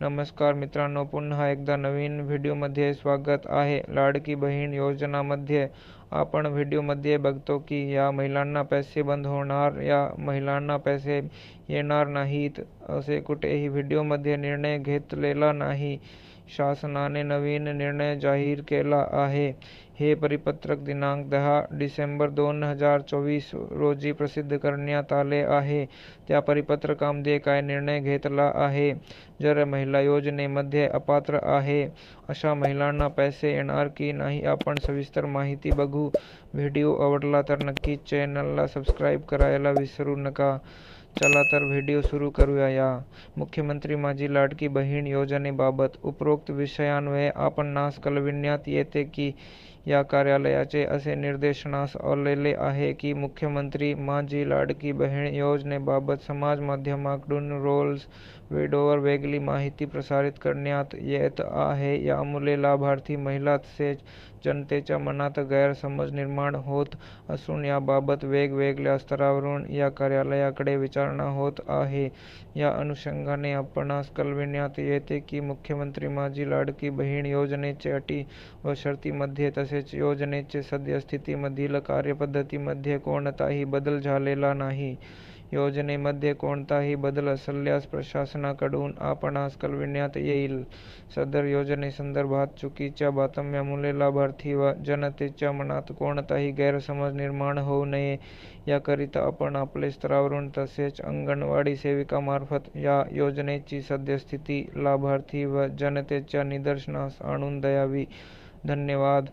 नमस्कार मित्रों पुन्हा एकदा नवीन व्हिडिओमध्ये स्वागत है लाडकी बहन योजना योजनामध्ये आपण व्हिडिओमध्ये बघतो की या महिलांना पैसे बंद होणार, या महिलांना पैसे येणार नाहीत, असे कुठेही व्हिडिओमध्ये निर्णय घेतलेला नाही. शासनाने नवीन निर्णय जाहीर केला आहे. हे परिपत्रक दिनांक दहा डिसेंबर दोन हज़ार चोवीस रोजी प्रसिद्ध करण्यात आले आहे. त्या परिपत्रकामध्ये काय निर्णय घेतला आहे? जर महिला योजनेमध्ये अपात्र आहे, अशा महिलांना पैसे येणार की नाही? आपण सविस्तर माहिती बघू. व्हिडिओ आवडला तर नक्कीच चॅनलला सबस्क्राईब करायला विसरू नका। चला तर व्हिडिओ सुरू करूया या। मुख्यमंत्री माझी लाडकी बहीण योजनेबाबत उपरोक्त विषयांवये आपणास कळविण्यात येते की या कार्यालयाचे असे निर्देशनास आलेले आहे की मुख्यमंत्री माझी लाडकी बहीण योजनेबाबत समाज माध्यमाकडून रोल्स वेडोवर वेगळी माहिती प्रसारित करण्यात येत आहे. यामुळे लाभार्थी महिला तसेच जनतेच्या मनात गैरसमज निर्माण होत असून याबाबत वेगवेगळ्या स्तरावरून या कार्यालयाकडे विचारणा होत आहे. या अनुषंगाने आपणास कळविण्यात येते की मुख्यमंत्री माझी लाडकी बहीण योजनेचे अटी व शर्तीमध्ये तसेच योजनेचे सद्यस्थितीमधील कार्यपद्धतीमध्ये कोणताही बदल झालेला नाही. योजनेमध्ये कोणताही बदल असल्यास प्रशासनाकडून आपणास कळविण्यात येईल. सदर योजनेसंदर्भात चुकीच्या बातम्यामुळे लाभार्थी व जनतेच्या मनात कोणताही गैरसमज निर्माण होऊ नये. याकरिता आपण आपले स्तरावरून तसेच अंगणवाडी सेविकामार्फत या योजनेची सद्यस्थिती लाभार्थी व जनतेच्या निदर्शनास आणून द्यावी. धन्यवाद.